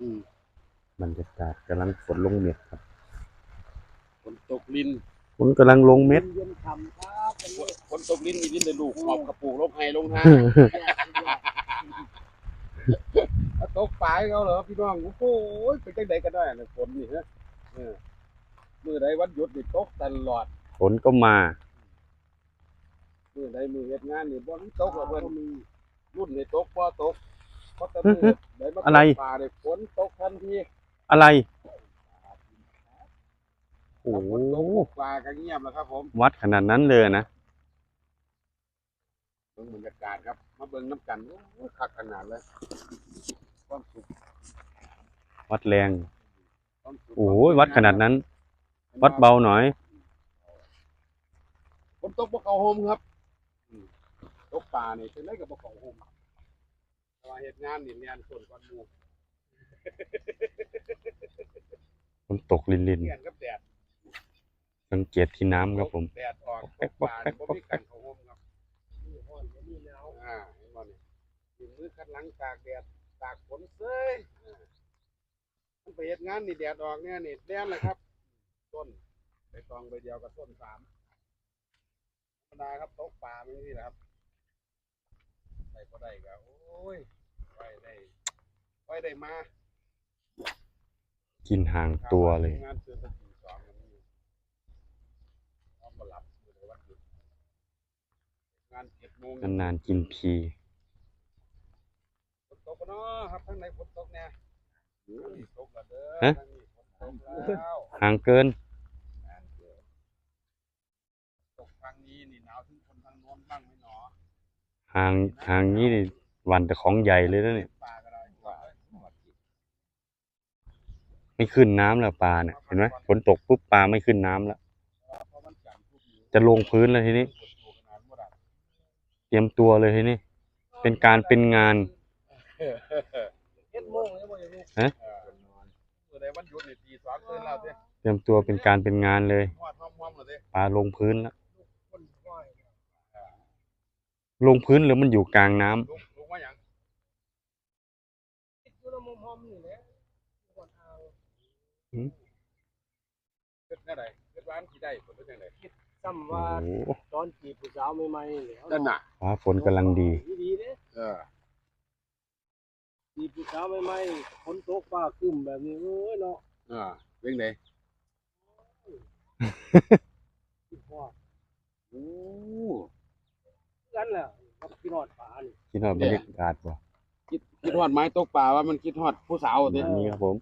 อืมบรรยากาศกำลังฝนลงเม็ดครับฝนตกลิ้นฝนกำลังลงเม็ดเย็นฉ่ำครับวันนี้ฝนตกลิ้นมีลิ้นในลูกหอบกระปุกลงไห้ลงห้าเอาตกปลายเขาเหรอพี่น้องโอ้โหเป็นจังใดก็ได้นะฝนนี่ฮะเออมือใดวันหยุดนี่ตกตลอดฝนก็มามือใดมือเฮ็ดงานนี่บ่มีตกหรอกเพิ่นรุ่นนี่ตกบ่ตกเพราะแต่มื อใดมาตกอะไรปลาเนี่ยฝนตกทันทีอะไรโอ้ถ้าโหฝนตกปลาก็เงียบแล้วครับผม วัดขนาดนั้นเลยนะเบิ่งบรรยากาศครับ มาเบิ่งน้ำกันโอ้ยคักขนาดเลยความสุขวัดแรงความสุขโอ้ยวัดขนาดนั้น วัดเบาหน่อยฝนตกบ่เข้าโฮมครับอืมตกปลานี่เป็นไรก็บ่เข้าโฮมแต่ว่า เฮ็ดงานนี่เรียนส่วนก่อนหมู่ฝนตกลินลินเรียนกับแดดๆสังเกตที่น้ำครับผมแดดออกป๊อกแป๊กปลานี่ป๊บ่อกมีแป๊การกเข้าโฮมครับมีฮ้อนบ่มีหนาวอ่าเห็นบ่นี่ยืนมือคัดหลังตากแดดตากฝนเซ้ยอ่ามันไปเฮ็ดงานนี่แดดออกเนี่ยนี่แดนเลยครับ ต้นไปตองใบเดียวกับต้นสามธรรมดาครับตกปลาไม่นี่แหละครับใส่ก็ได้ก็โอ้ย ไว้ได้ไว้ได้มากินห่างตัวเลย งานเสือตะกี้สองกันนี่นอนบ่หลับอยู่ในวันหยุดงานเจ็ดโมงนานๆกินพีฝนตกปะเนาะครับข้างในฝนตกเนี่ยทางนี้ตกแล้วเด้อฮะทางนี้ฝนตกแล้วห่างเกิน งานเกิดตกทางนี้นี่หนาวถึงคนทางโน้นบ้างไหมหนอ ห่างห่างนี้นี่ วันแต่ของใหญ่เลยนะเนี่ยปลาก็ได้ว่าไม่ขึ้นน้ำแล้วปลาเนี่ยเห็นไหมฝนตกปุ๊บปลาไม่ขึ้นน้ำแล้วเพราะมันจันทร์ทุกอยู่จะลงพื้นแล้วทีนี้ฝนตกขนาดบ่ได้เตรียมตัวเลยทีนี้ เป็นการเป็นงานเจ็ดโมงแล้วบ่อยลูกเออเมื่อใดวันหยุดนี่ตีสองตื่นแล้วเด้เตรียมตัวเป็นการเป็นงานเลยฮอดห้อมๆแล้วเด้ปลาลงพื้นแล้วคนว่ายลงพื้นหรือมันอยู่กลางน้ำ ลุกลุกมาหยังติดอยู่ในมุมห้อมนี่แหละก่อนเอาเฮ็ดแนวใดเฮ็ดว่าอันสิได้ผลเป็นจังได๋ซ้ำโอ้ว่าโหตอนจีบผู้สาวใหม่ๆเนี่ยนั่นน่ะ ฟ้าฝนกำลังดี ดีๆเด้เออจีบผู้สาวใหม่ๆฝนตกฟ้าครึ้มแบบนี้เอ้ยเนาะเออเป็นไดคิดฮอดโอ้ กันแหละกับพี่นอดป่านี่ คิดว่าบรรยากาศบ่ คิดคิดฮอดไม้ตกป่าว่ามันคิดฮอดผู้สาวเด้อันนี้ครับผม